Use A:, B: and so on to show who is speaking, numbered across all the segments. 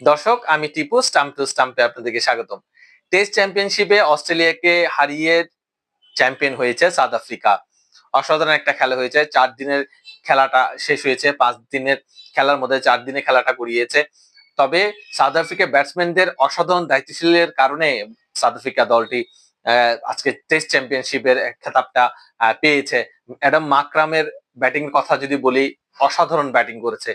A: দর্শক, আমি Tipu, stump two স্টাম্পে আপনাদেরকে স্বাগতম। টেস্ট চ্যাম্পিয়নশিপে অস্ট্রেলিয়াকে হারিয়ে চ্যাম্পিয়ন হয়েছে সাউথ আফ্রিকা। অসাধারণ একটা খেলা হয়েছে, চার দিনের খেলাটা শেষ হয়েছে, পাঁচ দিনের খেলার মধ্যে চার দিনে খেলাটা গড়িয়েছে। তবে সাউথ আফ্রিকা ব্যাটসম্যানদের অসাধারণ দায়িত্বশীলের কারণে সাউথ আফ্রিকা দলটি আজকে টেস্ট চ্যাম্পিয়নশিপের খেতাবটা পেয়েছে। অ্যাডাম মাকরামের ব্যাটিং কথা যদি বলি, অসাধারণ ব্যাটিং করেছে।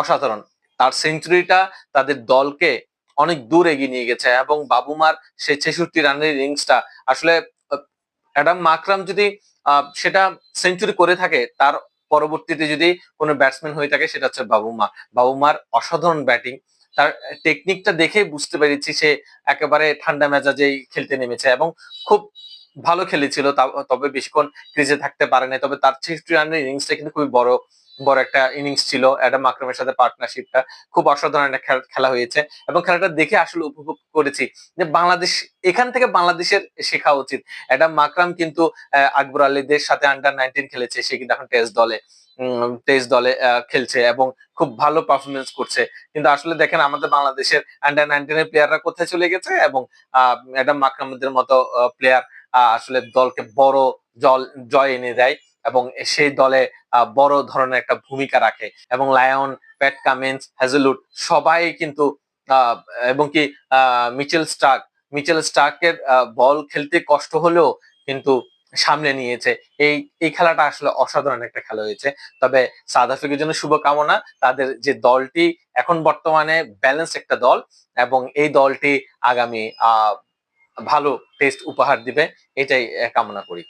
A: অসাধারণ। তার সেঞ্চুরিটা তাদের দলকে অনেক দূর এগিয়ে নিয়ে গেছে এবং বাবুমার সেই ছেষট্টি রানের ইনিংসটা আসলে, অ্যাডাম মাকরাম যদি সেটা সেঞ্চুরি করে থাকে, তার পরবর্তীতে যদি কোনো ব্যাটসম্যান হয়ে থাকে, সেটা হচ্ছে বাবুমা। বাবুমার অসাধারণ ব্যাটিং তার টেকনিকটা দেখেই বুঝতে পেরেছি সে একেবারে ঠান্ডা মেজাজেই খেলতে নেমেছে এবং খুব ভালো খেলেছিল তবে বেশিক্ষণ ক্রিজে থাকতে পারেনি তবে তার ছেষট্টি রানের ইনিংসটা কিন্তু খুবই বড় বড় একটা ইনিংস ছিল অ্যাডাম আকরামের সাথে পার্টনারশিপটা খুব অসাধারণ একটা খেল- হয়েছে। এবং খেলাটা দেখে আসলে উপভোগ করেছি যে বাংলাদেশ এখান থেকে বাংলাদেশের শেখা উচিত। অ্যাডাম মাকরাম কিন্তু আকবর আলীদের সাথে আন্ডার নাইনটিন খেলেছে। সে কিন্তু এখন টেস্ট দলে টেস্ট দলে খেলছে এবং খুব ভালো পারফরমেন্স করছে। কিন্তু আসলে দেখেন আমাদের বাংলাদেশের আন্ডার নাইনটিনের প্লেয়াররা কোথায় চলে গেছে এবং অ্যাডাম মাকরামদের মতো প্লেয়ার আসলে দলকে বড় জল জয় এনে দেয়। এবং সেই দলে বড় ধরনের একটা ভূমিকা রাখে। এবং লায়ন, প্যাট কামিন্স হ্যাজেলুড সবাই কিন্তু এবং কি মিচেল স্টার্ক। মিচেল স্টার্কের বল খেলতে কষ্ট হলেও কিন্তু সামনে নিয়েছে। এই এই খেলাটা আসলে অসাধারণ একটা খেলা হয়েছে। তবে সাউথ আফ্রিকার জন্য শুভকামনা। তাদের যে দলটি এখন বর্তমানে ব্যালেন্স একটা দল এবং এই দলটি আগামী আহ ভালো টেস্ট উপহার দিবে। এটাই কামনা করি।